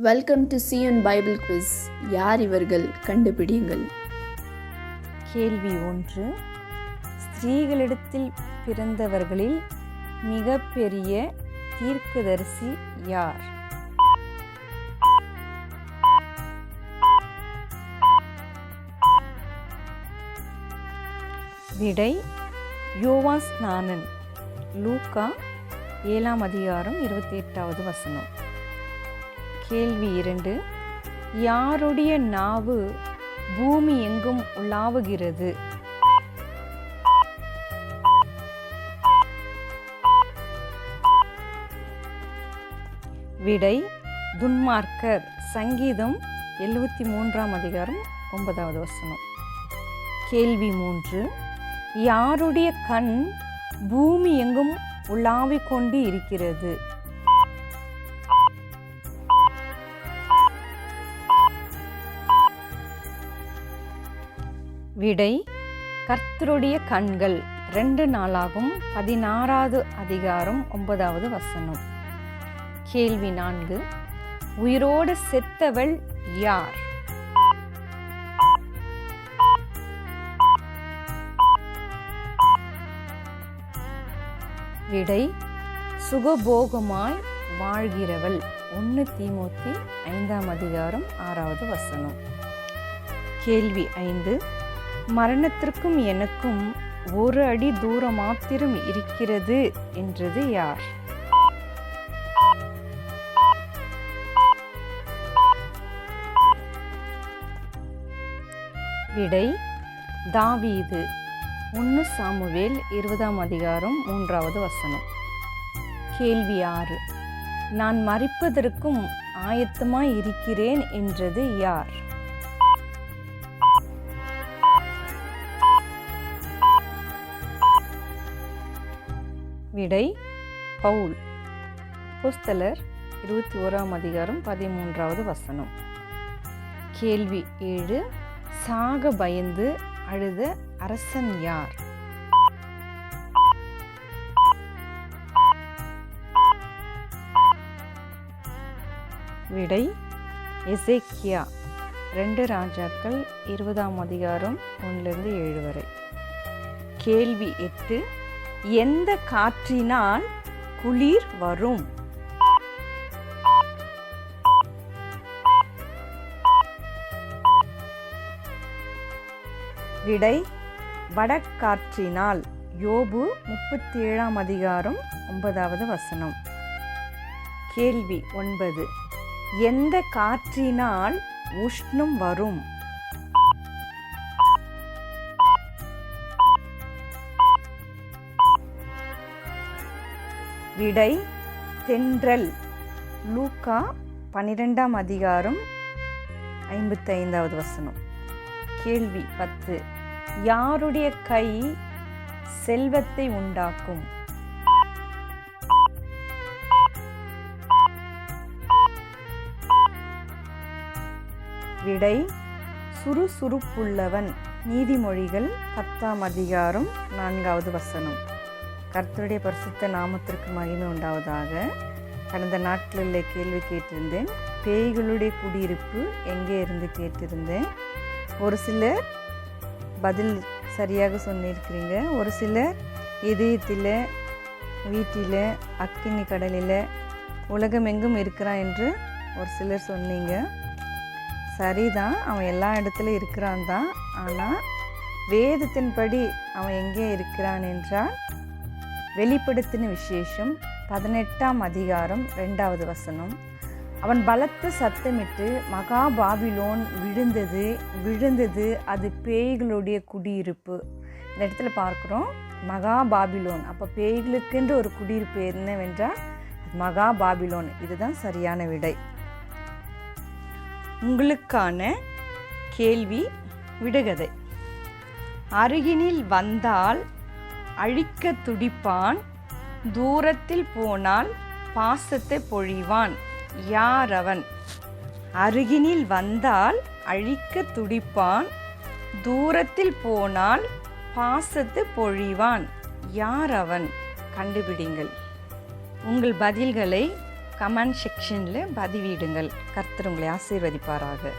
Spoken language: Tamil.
Welcome to CN Bible quiz யார் இவர்கள்? கண்டுபிடியுங்கள். கேள்வி ஒன்று. ஸ்திரீகளிடத்தில் பிறந்தவர்களில் மிகப்பெரிய தீர்க்கதரிசி யார்? விடை யோவா ஸ்நானன் லூக்கா ஏழாம் அதிகாரம் இருபத்தி எட்டாவது வசனம். கேள்வி இரண்டு. யாருடைய நாவு பூமி எங்கும் உலாவுகிறது? விடை துன்மார்க்கர் சங்கீதம் எழுபத்தி மூன்றாம் அதிகாரம் ஒன்பதாவது வசனம். கேள்வி மூன்று. யாருடைய கண் பூமி எங்கும் உலாவிக் கொண்டு இருக்கிறது விடை கர்த்தருடைய கண்கள் ரெண்டு நாளாகும் பதினாறாவது அதிகாரம் ஒன்பதாவது வசனம். கேள்வி நான்கு உயிரோடு செத்தவள் யார்? விடை சுகபோகமாய் வாழ்கிறவள். ஒன்று தீமூர்த்தி ஐந்தாம் அதிகாரம் ஆறாவது வசனம். கேள்வி ஐந்து மரணத்திற்கும் எனக்கும் ஒரு அடி தூரம் மாத்திரம் இருக்கிறது என்றது யார்? விடை தாவீது. ஒன்று சாமுவேல் இருபதாம் அதிகாரம் மூன்றாவது வசனம். கேள்வி ஆறு. நான் மறிப்பதற்கும் ஆயத்தமாய் இருக்கிறேன் என்றது யார்? விடை பவுல். புஸ்தலர் இருபத்தி ஓராம் அதிகாரம் பதிமூன்றாவது வசனம். கேள்வி ஏழு சாக பயந்து அழுத அரசன் யார்? விடை எசேக்கியா. ரெண்டு ராஜாக்கள் இருபதாம் அதிகாரம் ஒன்றிலிருந்து ஏழு வரை. கேள்வி எட்டு எந்த காற்றினால் குளிர் வரும்? விடை வடக்காற்றினால் யோபு முப்பத்தி ஏழாம் அதிகாரம் ஒன்பதாவது வசனம். கேள்வி ஒன்பது. எந்த காற்றினால் உஷ்ணம் வரும்? விடை தென்றல். லூக்கா பன்னிரெண்டாம் அதிகாரம் ஐம்பத்தைந்தாவது வசனம். கேள்வி பத்து. யாருடைய கை செல்வத்தை உண்டாக்கும்? விடை சுறுசுறுப்புள்ளவன். நீதிமொழிகள் பத்தாம் அதிகாரம் நான்காவது வசனம். கர்த்தருடைய பரிசுத்த நாமத்திற்கு மகிமை உண்டாவதாக. கடந்த நாட்களில் கேள்வி கேட்டிருந்தேன். பேய்களுடைய குடியிருப்பு எங்கே இருந்து கேட்டிருந்தேன்? ஒரு சிலர் பதில் சரியாக சொல்லியிருக்கிறீங்க ஒரு சிலர் இதயத்தில் வீட்டில் அக்கினி கடலில் உலகமெங்கும் இருக்கிறான் என்று ஒரு சிலர் சொன்னீங்க. சரிதான் அவன் எல்லா இடத்துலையும் இருக்கிறான் தான். ஆனால் வேதத்தின்படி அவன் எங்கே இருக்கிறான் என்றால் வெளிப்படுத்தின விசேஷம் பதினெட்டாம் அதிகாரம் ரெண்டாவது வசனம். அவன் பலத்த சத்தமிட்டு மகா பாபிலோன் விழுந்தது விழுந்தது அது பேய்களுடைய குடியிருப்பு. இந்த இடத்துல பார்க்குறோம் மகா பாபிலோன். அப்போ பேய்களுக்கென்று ஒரு குடியிருப்பு என்னவென்றால் மகா பாபிலோன். இதுதான் சரியான விடை. உங்களுக்கான கேள்வி விடுகதை. அருகினில் வந்தால் அழிக்க துடிப்பான் தூரத்தில் போனால் பாசத்தை பொழிவான். யார் அவன்? அருகினில் வந்தால் அழிக்க துடிப்பான் தூரத்தில் போனால் பாசத்தை பொழிவான். யார் அவன்? கண்டுபிடிங்கள். உங்கள் பதில்களை கமெண்ட் செக்ஷனில் பதிவிடுங்கள். கர்த்தர் உங்களை ஆசீர்வதிப்பாராக.